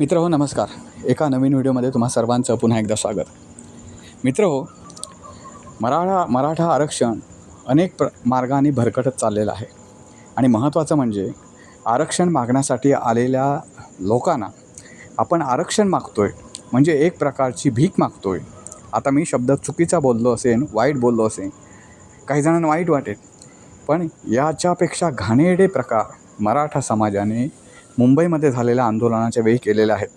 मित्र हो नमस्कार. एका नवीन व्हिडिओमध्ये तुम्हा सर्वांचं पुन्हा एकदा स्वागत. मित्र हो मराठा मराठा आरक्षण अनेक प्र मार्गाने भरकटत चाललेलं आहे. आणि महत्त्वाचं म्हणजे आरक्षण मागण्यासाठी आलेल्या लोकांना आपण आरक्षण मागतो आहे म्हणजे एक प्रकारची भीक मागतो आहे आता मी शब्द चुकीचा बोललो असेन वाईट बोललो असेन काही जणांना वाईट वाटेल. पण याच्यापेक्षा घाणेरडे प्रकार मराठा समाजाने मुंबईमध्ये झालेल्या आंदोलनाच्या वेळी केलेल्या आहेत.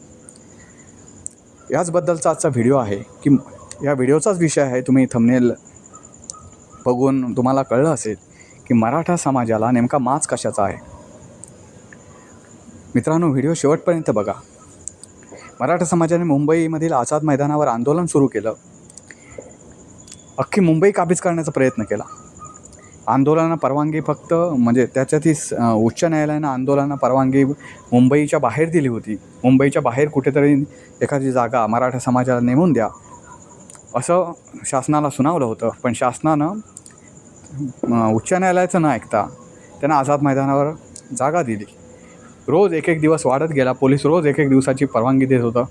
याचबद्दलचा आजचा व्हिडिओ आहे की या व्हिडिओचाच विषय आहे. तुम्ही थंबनेल बघून तुम्हाला कळलं असेल की मराठा समाजाला नेमका माच कशाचा आहे. मित्रांनो व्हिडिओ शेवटपर्यंत बघा. मराठा समाजाने मुंबईमधील आझाद मैदानावर आंदोलन सुरू केलं. अख्खी मुंबई काबीज करण्याचा प्रयत्न केला. आंदोलनाला परवानगी फक्त म्हणजे त्याच्यातही उच्च न्यायालयानं आंदोलनाला परवानगी मुंबईच्या बाहेर दिली होती. मुंबईच्या बाहेर कुठेतरी एखादी जागा मराठा समाजाला नेमून द्या. असं शासनाला सुनावलं होतं. पण शासनानं उच्च न्यायालयाचं न ऐकता त्यांना आझाद मैदानावर जागा दिली. रोज एक एक दिवस वाढत गेला. पोलीस रोज एक एक दिवसाची परवानगी देत होतं.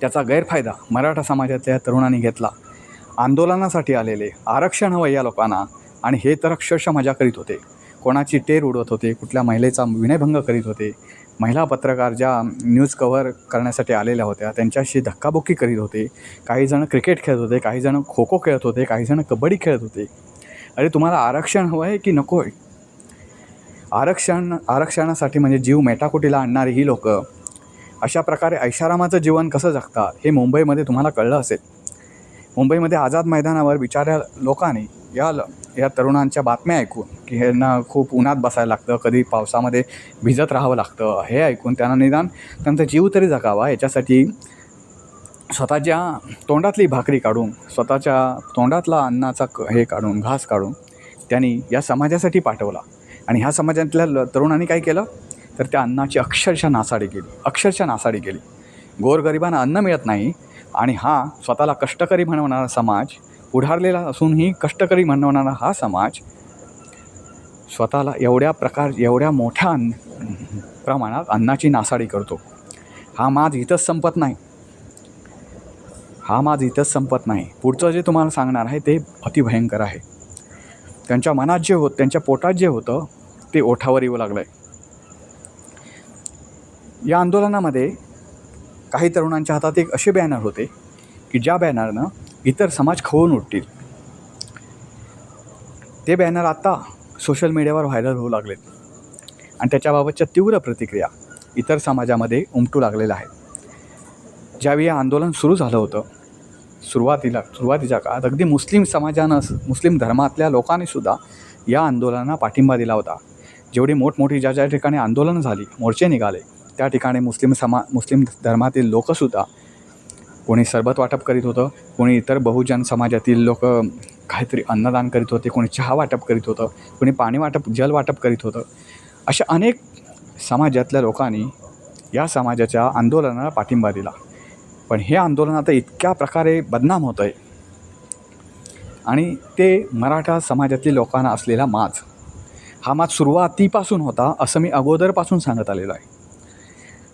त्याचा गैरफायदा मराठा समाजातल्या तरुणांनी घेतला. आंदोलनासाठी आलेले आरक्षण हवं या लोकांना. आणि हे तर अक्षरशः मजा करीत होते. कोणाची टेर उडवत होते कुठल्या महिलेचा विनयभंग करीत होते महिला पत्रकार ज्या न्यूज कव्हर करण्यासाठी आलेल्या होत्या त्यांच्याशी धक्काबुक्की करीत होते काही जण क्रिकेट खेळत होते काही जण खो खो खेळत होते काही जण कबड्डी खेळत होते. अरे तुम्हाला आरक्षण हवं आहे की नको आहे आरक्षण आरक्षणासाठी म्हणजे जीव मेटाकुटीला आणणारी ही लोकं. अशा प्रकारे ऐशारामाचं जीवन कसं जगतात हे मुंबईमध्ये तुम्हाला कळलं असेल. मुंबईमध्ये आझाद मैदानावर बिचाऱ्या लोकांनी या ल या तरुणांच्या बातम्या ऐकून की ह्यांना खूप उन्हात बसायला लागतं कधी पावसामध्ये भिजत राहावं लागतं हे ऐकून त्यांना निदान त्यांचा जीव तरी जगावा. याच्यासाठी स्वतःच्या तोंडातली भाकरी काढून स्वतःच्या तोंडातला अन्नाचा क हे काढून घास काढून त्यांनी या समाजासाठी पाठवला. आणि ह्या समाजातल्या ल तरुणांनी काय केलं? तर त्या अन्नाची अक्षरशः नासाडी केली. अक्षरशः नासाडी केली. गोरगरिबांना अन्न मिळत नाही आणि हा स्वतःला कष्टकरी म्हणवणारा समाज पुढारलेला असूनही कष्टकरी म्हणणारा हा समाज स्वतःला एवढ्या प्रकार एवढ्या मोठ्या अन्न प्रमाणात अन्नाची नासाडी करतो. हा माज इथंच संपत नाही. हा माज इथंच संपत नाही. पुढचं जे तुम्हाला सांगणार आहे ते अतिभयंकर आहे. त्यांच्या मनात जे होत त्यांच्या पोटात जे होतं ते ओठावर येऊ लागलं आहे या आंदोलनामध्ये काही तरुणांच्या हातात एक असे बॅनर होते की ज्या बॅनरनं इतर समाज खवून उठतील. ते बॅनर आता सोशल मीडियावर व्हायरल होऊ लागलेत. आणि त्याच्याबाबतच्या तीव्र प्रतिक्रिया इतर समाजामध्ये उमटू लागलेल्या आहेत. ज्यावेळी आंदोलन सुरू झालं होतं सुरुवातीला सुरुवातीच्या काळात अगदी मुस्लिम समाजानं मुस्लिम धर्मातल्या लोकांनीसुद्धा या आंदोलनाला पाठिंबा दिला होता. जेवढी मोठमोठी ज्या ज्या ठिकाणी आंदोलनं झाली मोर्चे निघाले त्या ठिकाणी मुस्लिम समा मुस्लिम धर्मातील लोकंसुद्धा कोणी सरबत वाटप करीत होतं कोणी इतर बहुजन समाजातील लोक काहीतरी अन्नदान करीत होते कोणी चहा वाटप करीत होतं कोणी पाणी वाटप जल वाटप करीत होतं. अशा अनेक समाजातल्या लोकांनी या समाजाच्या आंदोलनाला पाठिंबा दिला. पण हे आंदोलन आता इतक्या प्रकारे बदनाम होतं आहे आणि ते मराठा समाजातील लोकांना असलेला माज. हा माज सुरुवातीपासून होता असं मी अगोदरपासून सांगत आलेलो आहे.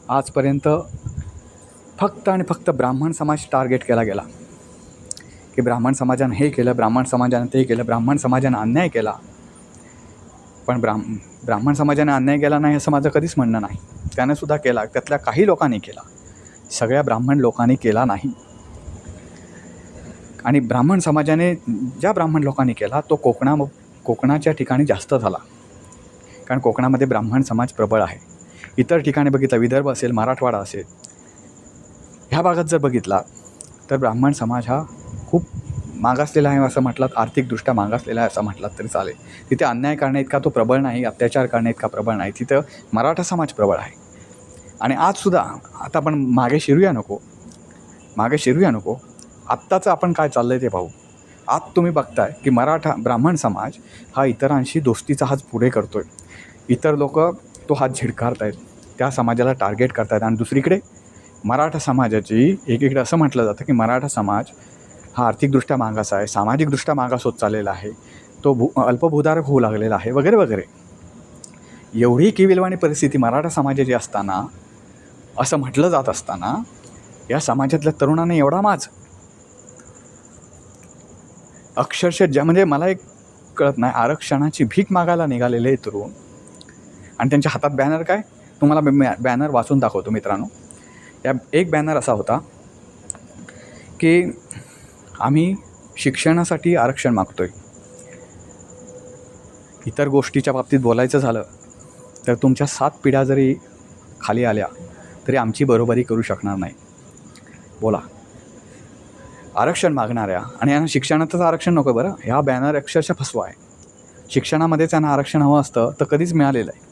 आजपर्यंत फक्त आणि फक्त ब्राह्मण समाज टार्गेट केला गेला. की ब्राह्मण समाजानं हे केलं ब्राह्मण समाजानं ते केलं ब्राह्मण समाजानं अन्याय केला. पण ब्राह्म ब्राह्मण समाजाने अन्याय केला नाही असं माझं कधीच म्हणणं नाही. त्याने सुद्धा केला त्यातल्या काही लोकांनी केला. सगळ्या ब्राह्मण लोकांनी केला नाही. आणि ब्राह्मण समाजाने ज्या ब्राह्मण लोकांनी केला तो कोकणा कोकणाच्या ठिकाणी जास्त झाला. कारण कोकणामध्ये ब्राह्मण समाज प्रबळ आहे. इतर ठिकाणी बघितलं विदर्भ असेल मराठवाडा असेल ह्या भागात जर बघितला तर ब्राह्मण समाज हा खूप मागासलेला आहे असं म्हटलं आर्थिकदृष्ट्या मागासलेला आहे असं म्हटलं तरी चालेल. तिथे अन्याय करण्या इतका तो प्रबळ नाही अत्याचार करण्या इतका प्रबळ नाही. तिथं मराठा समाज प्रबळ आहे. आणि आजसुद्धा आता आपण मागे शिरूया नको. मागे शिरूया नको. आत्ताचं आपण काय चाललं आहे ते पाहू. आत तुम्ही बघताय की मराठा ब्राह्मण समाज हा इतरांशी दोस्तीचा हात पुढे करतो आहे इतर लोक तो हात झिडकारत आहेत त्या समाजाला टार्गेट करतायत. आणि दुसरीकडे मराठा समाजाची एकीकडे असं म्हटलं जातं की मराठा समाज हा आर्थिकदृष्ट्या मागास आहे सामाजिकदृष्ट्या मागास होत चाललेला आहे तो भू अल्पभूधारक होऊ लागलेला आहे वगैरे वगैरे. एवढी किविलवाणी परिस्थिती मराठा समाजाची असताना असं म्हटलं जात असताना या समाजातल्या तरुणाने एवढा माज. अक्षरशः ज्या म्हणजे मला एक कळत नाही आरक्षणाची भीक मागायला निघालेले तरुण आणि त्यांच्या हातात बॅनर काय? तुम्हाला बॅनर वाचून दाखवतो मित्रांनो. या एक बॅनर असा होता की आम्ही शिक्षणासाठी आरक्षण मागतो आहे इतर गोष्टीच्या बाबतीत बोलायचं झालं तर तुमच्या सात पिढ्या जरी खाली आल्या तरी आमची बरोबरी करू शकणार नाही. बोला. आरक्षण मागणाऱ्या आणि यांना शिक्षणातच आरक्षण नको बरं ह्या बॅनर अक्षरशः फसवा आहे. शिक्षणामध्येच त्यांना आरक्षण हवं असतं तर कधीच मिळालेलं आहे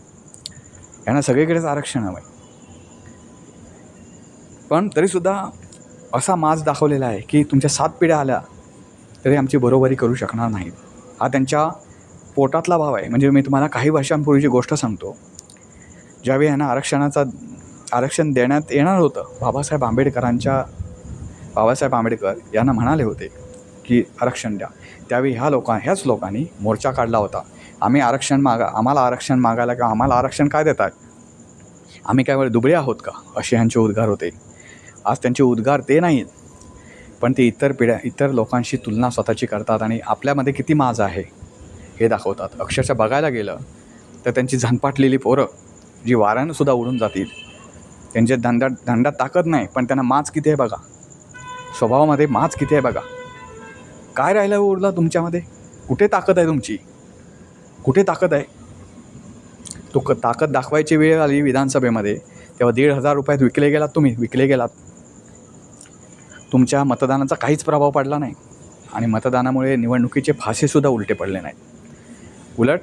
यांना सगळीकडेच आरक्षण हवं आहे पण तरीसुद्धा असा माज दाखवलेला आहे की तुमच्या सात पिढ्या आल्या तरी आमची बरोबरी करू शकणार नाहीत. हा त्यांच्या पोटातला भाव आहे. म्हणजे मी तुम्हाला काही वर्षांपूर्वीची गोष्ट सांगतो. ज्यावेळी यांना आरक्षणाचा आरक्षण देण्यात येणार होतं बाबासाहेब आंबेडकरांच्या बाबासाहेब आंबेडकर यांना म्हणाले होते की आरक्षण द्या. त्यावेळी ह्या लोकां ह्याच लोकांनी मोर्चा काढला होता. आम्ही आरक्षण मागा आम्हाला आरक्षण मागायला किंवा आम्हाला आरक्षण काय देतात? आम्ही काय वेळ दुबळे आहोत का? असे ह्यांचे उद्गार होते. आज त्यांचे उद्गार ते नाहीत. पण ते इतर पिढ्या इतर लोकांशी तुलना स्वतःची करतात आणि आपल्यामध्ये किती माज आहे हे दाखवतात. अक्षरशः बघायला गेलं तर त्यांची झनपाटलेली पोरं जी वाऱ्यानं सुद्धा उडून जातील त्यांच्या धंदा धंद्यात ताकद नाही पण त्यांना माच किती आहे बघा. स्वभावामध्ये माच किती आहे बघा. काय राहिलं हो उरला तुमच्यामध्ये? कुठे ताकद आहे तुमची? कुठे ताकद आहे? तो क ताकद दाखवायची वेळ आली विधानसभेमध्ये तेव्हा दीड हजार रुपयात विकले गेलात तुम्ही विकले गेलात. तुमच्या मतदानाचा काहीच प्रभाव पडला नाही आणि मतदानामुळे निवडणुकीचे फासेसुद्धा उलटे पडले नाहीत. उलट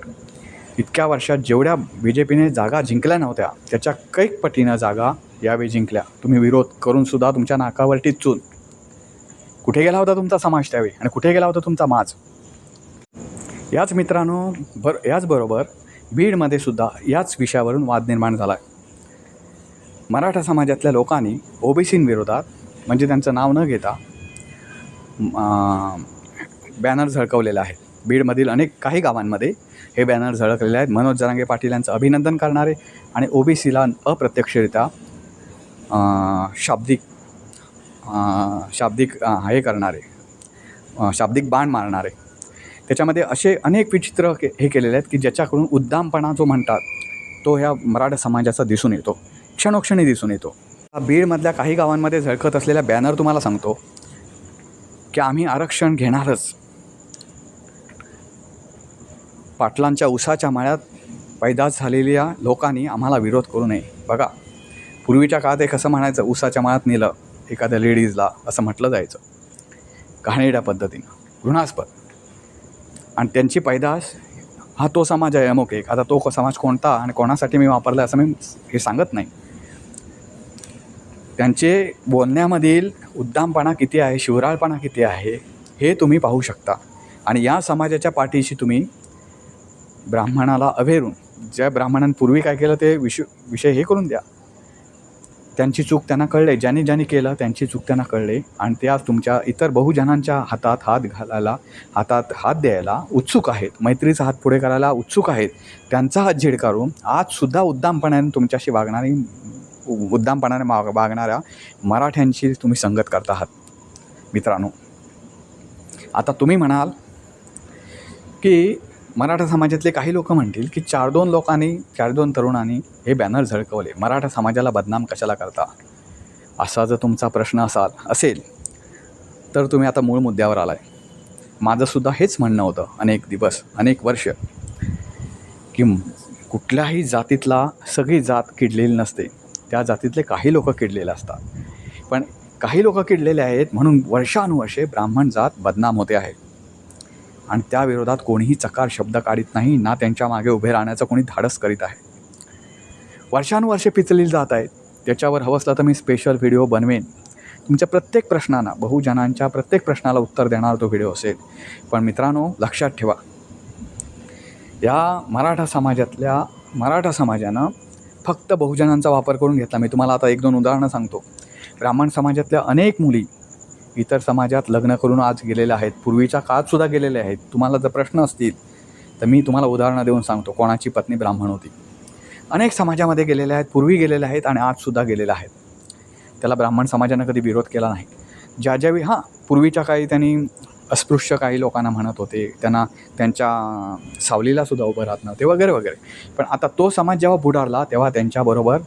इतक्या वर्षात जेवढ्या बी जे पीने जागा जिंकल्या नव्हत्या त्याच्या कैक पटीनं जागा यावेळी जिंकल्या. तुम्ही विरोध करूनसुद्धा तुमच्या नाकावरती चून. कुठे गेला होता तुमचा समाज त्यावेळी आणि कुठे गेला होता तुमचा माज? याच मित्रांनो बर याचबरोबर बीडमध्ये सुद्धा याच विषयावरून वाद निर्माण झाला आहे मराठा समाजातल्या लोकांनी ओबीसींविरोधात म्हणजे त्यांचं नाव न घेता बॅनर झळकवलेले आहेत बीडमधील अनेक काही गावांमध्ये हे बॅनर झळकलेले आहेत. मनोज जरांगे पाटील यांचं अभिनंदन करणारे आणि ओबीसीला अप्रत्यक्षरित्या शाब्दिक शाब्दिक हे करणारे शाब्दिक बाण मारणारे. त्याच्यामध्ये असे अनेक विचित्र के हे केलेले आहेत की ज्याच्याकडून उद्दामपणा जो म्हणतात तो ह्या मराठा समाजाचा दिसून येतो. क्षणोक्षणी दिसून येतो. बीडमधल्या काही गावांमध्ये झळकत असलेल्या बॅनर तुम्हाला सांगतो की आम्ही आरक्षण घेणारच. पाटलांच्या उसाच्या माळ्यात पैदास झालेल्या लोकांनी आम्हाला विरोध करू नये. बघा पूर्वीच्या काळात एक असं म्हणायचं? उसाच्या माळ्यात नेलं एखाद्या लेडीजला असं म्हटलं जायचं. घाणेड्या पद्धतीनं घृणास्पद. आणि त्यांची पैदास हा तो समाज आहे अमुक एक. आता तो समाज कोणता आणि कोणासाठी मी वापरला असं मी हे सांगत नाही. त्यांचे बोलण्यामधील उद्दामपणा किती आहे शिवराळपणा किती आहे हे तुम्ही पाहू शकता. आणि या समाजाच्या पाठीशी तुम्ही ब्राह्मणाला अभेरून ज्या ब्राह्मणांपूर्वी काय केलं ते विषय विषय हे करून द्या. त्यांची चूक त्यांना कळले ज्यांनी ज्यांनी केलं त्यांची चूक त्यांना कळले. आणि ते आज तुमच्या इतर बहुजनांच्या हातात हात घालायला हातात हात द्यायला उत्सुक आहेत. मैत्रीचा हात पुढे करायला उत्सुक आहेत. त्यांचा हात झिडकारून आजसुद्धा उद्दामपणाने तुमच्याशी वागणारी उद्दामपणाने माग वागणाऱ्या मराठ्यांशी तुम्ही संगत करत आहात. मित्रांनो आता तुम्ही म्हणाल की मराठा समाजातले काही लोक म्हणतील की चार दोन लोकांनी चार दोन तरुणांनी हे बॅनर झळकवले. मराठा समाजाला बदनाम कशाला करता? असा जर तुमचा प्रश्न असाल असेल तर तुम्ही आता मूळ मुद्द्यावर आलाय. माझंसुद्धा हेच म्हणणं होतं अनेक दिवस अनेक वर्ष की कुठल्याही जातीतला सगळी जात किडलेली नसते. त्या जातीतले काही लोक किडलेले असतात. पण काही लोक किडलेले आहेत म्हणून वर्षानुवर्षे ब्राह्मण जात बदनाम होते आहे. आणि त्याविरोधात कोणीही चकार शब्द काढीत नाही ना त्यांच्या मागे उभे राहण्याचं कोणी धाडस करीत आहे. वर्षानुवर्षे पिचलेली जात आहेत. त्याच्यावर हवं असलं तर मी स्पेशल व्हिडिओ बनवेन. तुमच्या प्रत्येक प्रश्नांना बहुजनांच्या प्रत्येक प्रश्नाला उत्तर देणारा तो व्हिडिओ असेल. पण मित्रांनो लक्षात ठेवा. या मराठा समाजातल्या मराठा समाजानं फक्त बहुजनांचा वापर करून घेतला. मी तुम्हाला आता एक दोन उदाहरणं सांगतो. ब्राह्मण समाजातल्या अनेक मुली इतर समाजात लग्न करून आज गेलेल्या आहेत. पूर्वीच्या काळातसुद्धा गेलेल्या आहेत. तुम्हाला जर प्रश्न असतील तर मी तुम्हाला उदाहरणं देऊन सांगतो. कोणाची पत्नी ब्राह्मण होती? अनेक समाजामध्ये गेलेले आहेत पूर्वी गेलेले आहेत आणि आजसुद्धा गेलेले आहेत. त्याला ब्राह्मण समाजानं कधी विरोध केला नाही. ज्या ज्यावेळी हां पूर्वीच्या काळी त्यांनी अस्पृश्य काही लोकांना म्हणत होते त्यांना त्यांच्या सावलीलासुद्धा उभं राहत नव्हते वगैरे वगैरे. पण आता तो समाज जेव्हा बुडारला तेव्हा त्यांच्याबरोबर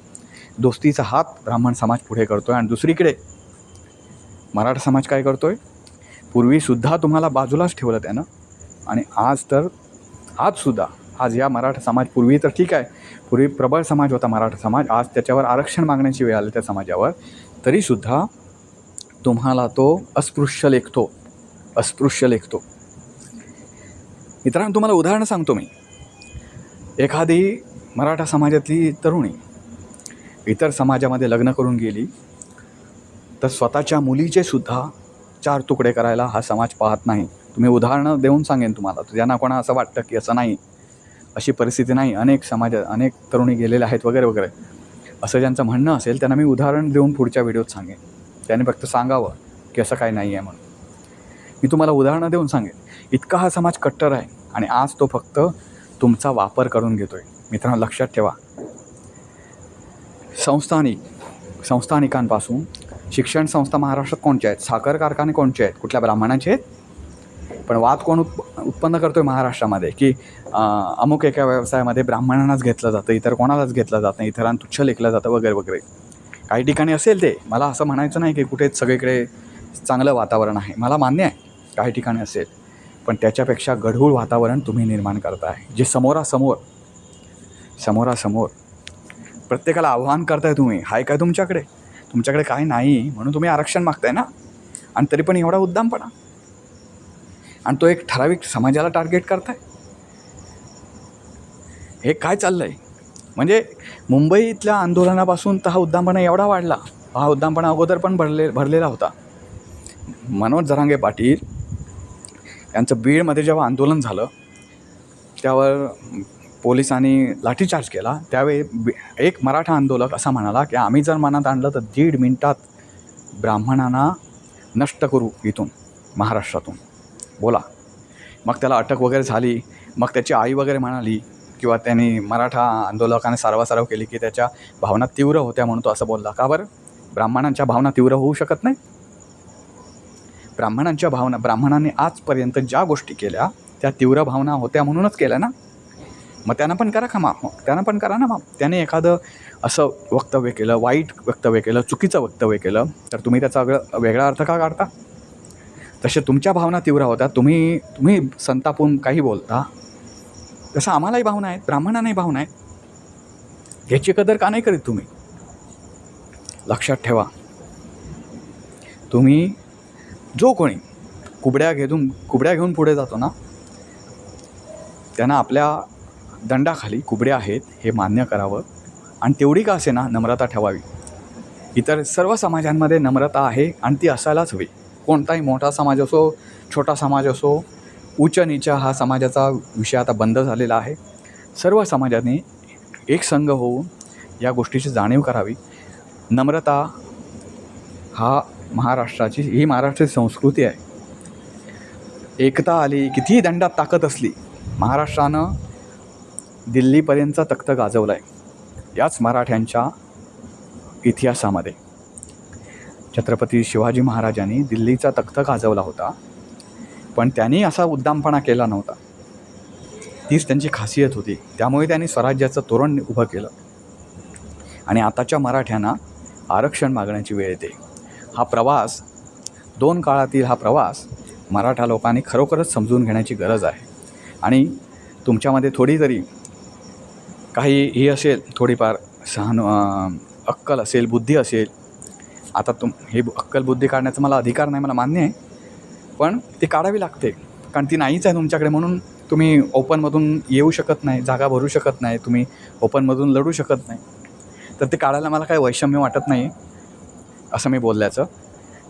दोस्तीचा हात ब्राह्मण समाज पुढे करतो आहे आणि दुसरीकडे मराठा समाज काय करतो आहे पूर्वीसुद्धा तुम्हाला बाजूलाच ठेवलं त्यानं आणि आज तर आजसुद्धा आज या मराठा समाज पूर्वी तर ठीक आहे. पूर्वी प्रबळ समाज होता मराठा समाज आज त्याच्यावर आरक्षण मागण्याची वेळ आली त्या समाजावर तरीसुद्धा तुम्हाला तो अस्पृश्य लेखतो. अस्पृश्य लेखतो. मित्रांनो तुम्हाला उदाहरण सांगतो मी. एखादी मराठा समाजातली तरुणी इतर समाजामध्ये लग्न करून गेली तर स्वतःच्या मुलीचे सुद्धा चार तुकडे करायला हा समाज पाहत नाही. तुम्ही उदाहरणं देऊन सांगेन तुम्हाला ज्यांना कोणा असं वाटतं की असं नाही अशी परिस्थिती नाही अनेक समाजात अनेक तरुणी गेलेल्या आहेत वगैरे वगैरे. असं ज्यांचं म्हणणं असेल त्यांना मी उदाहरण देऊन पुढच्या व्हिडिओत सांगेन. त्याने फक्त सांगावं की असं काही नाही आहे म्हणून. मी तुम्हाला उदाहरणं देऊन सांगेन. इतका हा समाज कट्टर आहे आणि आज तो फक्त तुमचा वापर करून घेतो आहे मित्रांनो लक्षात ठेवा. संस्थानिक संस्थानिकांपासून शिक्षण संस्था महाराष्ट्रात कोणच्या आहेत? साखर कारखाने कोणचे आहेत? कुठल्या ब्राह्मणांचे आहेत? पण वाद कोण उत्प उत्पन्न करतो आहे महाराष्ट्रामध्ये? की अमुक एका व्यवसायामध्ये ब्राह्मणांनाच घेतलं जातं इतर कोणालाच घेतलं जात नाही इतरांना तुच्छ लेखलं जातं वगैरे वगैरे. काही ठिकाणी असेल ते. मला असं म्हणायचं नाही की कुठेच सगळीकडे चांगलं वातावरण आहे. मला मान्य आहे. काही ठिकाणी असेल पण त्याच्यापेक्षा गढूळ वातावरण तुम्ही निर्माण करताय. जे समोरासमोर समोरासमोर प्रत्येकाला आव्हान करताय तुम्ही हाय काय तुमच्याकडे? तुमच्याकडे काय नाही म्हणून तुम्ही आरक्षण मागताय ना? आणि तरी पण एवढा उद्दामपणा. आणि तो एक ठराविक समाजाला टार्गेट करताय. हे काय चाललं आहे म्हणजे मुंबईतल्या आंदोलनापासून तर हा उद्दामपणा एवढा वाढला. हा उद्दामपणा अगोदर पण भरले भरलेला होता. मनोज जरांगे पाटील यांचं बीडमध्ये जेव्हा आंदोलन झालं त्यावर पोलिसांनी लाठीचार्ज केला. त्यावेळी बी एक मराठा आंदोलक असा म्हणाला की आम्ही जर मनात आणलं तर दीड मिनटात ब्राह्मणांना नष्ट करू इथून महाराष्ट्रातून. बोला. मग त्याला अटक वगैरे झाली. मग त्याची आई वगैरे म्हणाली किंवा त्यांनी मराठा आंदोलकाने सारवासारव केली की त्याच्या भावना तीव्र होत्या म्हणून तो असं बोलला. का बरं? ब्राह्मणांच्या भावना तीव्र होऊ शकत नाही? ब्राह्मणांच्या भावना ब्राह्मणांनी आजपर्यंत ज्या गोष्टी केल्या त्या तीव्र भावना होत्या म्हणूनच केल्या ना? मग त्यांना पण करा का माफ त्यांना पण करा ना माफ त्याने एखादं असं वक्तव्य केलं वाईट वक्तव्य केलं चुकीचं वक्तव्य केलं तर तुम्ही त्याचा वेगळा वेगळा अर्थ का काढता? तसे तुमच्या भावना तीव्र होत्या तुम्ही तुम्ही संतापून काही बोलता. तसं आम्हालाही भावना आहेत ब्राह्मणांनाही भावना आहेत. याची कदर का नाही करीत तुम्ही? लक्षात ठेवा. तुम्ही जो कोणी कुबड्या घेऊन कुबड्या घेऊन पुढे जातो ना त्यांना आपल्या दंडाखाली कुबड्या आहेत हे मान्य करावं. आणि तेवढी का असे ना नम्रता ठेवावी? इतर सर्व समाजांमध्ये नम्रता आहे आणि ती असायलाच हवी. कोणताही मोठा समाज असो छोटा समाज असो उच्च नीचा हा समाजाचा विषय आता बंद झालेला आहे. सर्व समाजाने एक संघ होऊन या गोष्टीची जाणीव करावी. नम्रता हा महाराष्ट्राची ही महाराष्ट्राची संस्कृती आहे. एकता आली कितीही दंडात ताकद असली महाराष्ट्रानं दिल्लीपर्यंतचा तख्त गाजवला आहे याच मराठ्यांच्या इतिहासामध्ये. छत्रपती शिवाजी महाराजांनी दिल्लीचा तख्त गाजवला होता पण त्यांनी असा उद्दामपणा केला नव्हता. तीच त्यांची खासियत होती. त्यामुळे त्यांनी स्वराज्याचं तोरण उभं केलं. आणि आताच्या मराठ्यांना आरक्षण मागण्याची वेळ येते. हा प्रवास दोन काळातील हा प्रवास मराठा लोकांनी खरोखरच समजून घेण्याची गरज आहे. आणि तुमच्यामध्ये थोडी तरी काही ही असेल थोडीफार सहानु अक्कल असेल बुद्धी असेल आता तुम हे बु- अक्कल बुद्धी काढण्याचा मला अधिकार नाही मला मान्य आहे. पण ती काढावी लागते कारण ती नाहीच आहे तुमच्याकडे म्हणून तुम्ही ओपनमधून येऊ शकत नाही जागा भरू शकत नाही तुम्ही ओपनमधून लढू शकत नाही. तर ते काढायला मला काही वैषम्य वाटत नाही असं मी बोलल्याचं.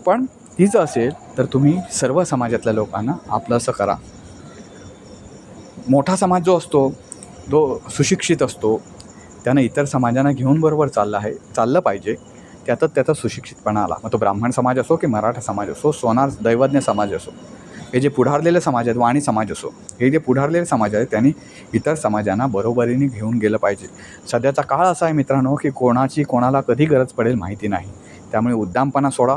पण तीच असेल तर तुम्ही सर्व समाजातल्या लोकांना आपलं असं करा. मोठा समाज जो असतो जो सुशिक्षित असतो त्यानं इतर समाजांना घेऊन बरोबर चाललं आहे चाललं पाहिजे. त्यातच त्याचा सुशिक्षितपणा आला. मग तो ब्राह्मण समाज असो की मराठा समाज असो सोनार दैवज्ञ समाज असो हे जे पुढारलेले समाज आहेत वाणी समाज असो हे जे पुढारलेले समाज आहेत त्यांनी इतर समाजांना बरोबरीने घेऊन गेलं पाहिजे. सध्याचा काळ असा आहे मित्रांनो की कोणाची कोणाला कधी गरज पडेल माहिती नाही. त्यामुळे उद्दामपणा सोडा.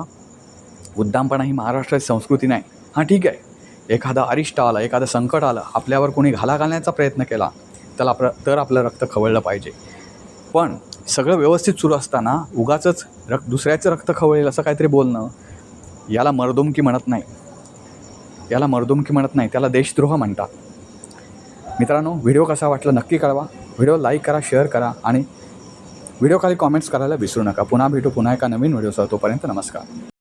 उद्दामपणा ही महाराष्ट्राची संस्कृती नाही. हां ठीक आहे. एखादा अरिष्ट आला एखादं संकट आलं आपल्यावर कोणी घाला घालण्याचा प्रयत्न केला त्याला आपलं तर आपलं रक्त खवळलं पाहिजे. पण सगळं व्यवस्थित सुरू असताना उगाचंच रक्त दुसऱ्याचं रक्त खवळेल असं काहीतरी बोलणं याला मर्दुमकी म्हणत नाही. याला मर्दुमकी म्हणत नाही त्याला देशद्रोह म्हणतात. मित्रांनो व्हिडिओ कसा वाटला नक्की कळवा. व्हिडिओ लाईक करा शेअर करा आणि व्हिडिओ खाली कॉमेंट्स करायला विसरू नका. पुन्हा भेटू पुन्हा एका नवीन व्हिडिओसह. तोपर्यंत नमस्कार.